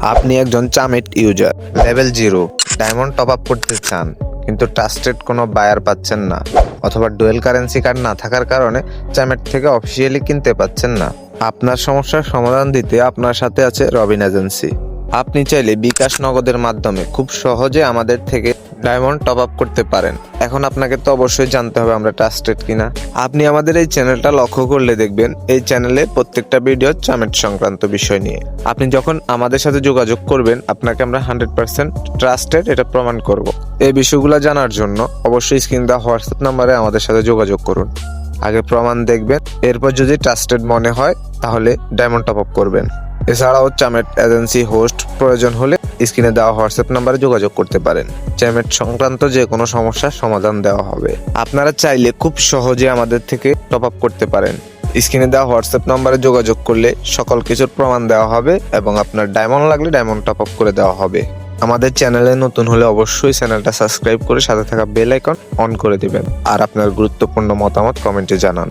আপনি একজন Chamet user, level zero, diamond top up করতে চান, কিন্তু ট্রাস্টেড কোনো বায়ার পাচ্ছেন না, অথবা ডুয়েল কারেন্সি কার্ড না থাকার কারণে চামেট থেকে অফিসিয়ালি কিনতে পাচ্ছেন না। আপনার সমস্যার সমাধান দিতে আপনার সাথে আছে রবিন এজেন্সি আপনি চাইলে বিকাশ নগদের মাধ্যমে খুব সহজে আমাদের থেকে ডায়মন্ড টপ আপ করতে পারেন। এখন আপনাকে তো অবশ্যই জানতে হবে আমরা ট্রাস্টেড কিনা। আপনি আমাদের এই চ্যানেলটা লক্ষ্য করলে দেখবেন, এই চ্যানেলে প্রত্যেকটা ভিডিও চামেট সংক্রান্ত বিষয় নিয়ে। আপনি যখন আমাদের সাথে যোগাযোগ করবেন, আপনাকে আমরা হান্ড্রেড পার্সেন্ট ট্রাস্টেড এটা প্রমাণ করব। এই বিষয়গুলো জানার জন্য অবশ্যই স্ক্রিন দেওয়া হোয়াটসঅ্যাপ নাম্বারে আমাদের সাথে যোগাযোগ করুন। আগে প্রমাণ দেখবেন, এরপর যদি ট্রাস্টেড মনে হয়, তাহলে ডায়মন্ড টপ আপ করবেন। এছাড়াও চামেট এজেন্সি হোস্ট প্রয়োজন হলে স্ক্রিনে দেওয়া হোয়াটসঅ্যাপ নাম্বারে যোগাযোগ করতে পারেন। চ্যামেট সংক্রান্ত যে কোনো সমস্যার সমাধান দেওয়া হবে। আপনারা চাইলে খুব সহজে আমাদের থেকে টপ আপ করতে পারেন। স্ক্রিনে দেওয়া হোয়াটসঅ্যাপ নাম্বারে যোগাযোগ করলে সকল কিছুর প্রমাণ দেওয়া হবে এবং আপনার ডায়মন্ড লাগলে ডায়মন্ড টপ আপ করে দেওয়া হবে। আমাদের চ্যানেলে নতুন হলে অবশ্যই চ্যানেলটা সাবস্ক্রাইব করে সাথে থাকা বেল আইকন অন করে দিবেন। আর আপনার গুরুত্বপূর্ণ মতামত কমেন্টে জানান।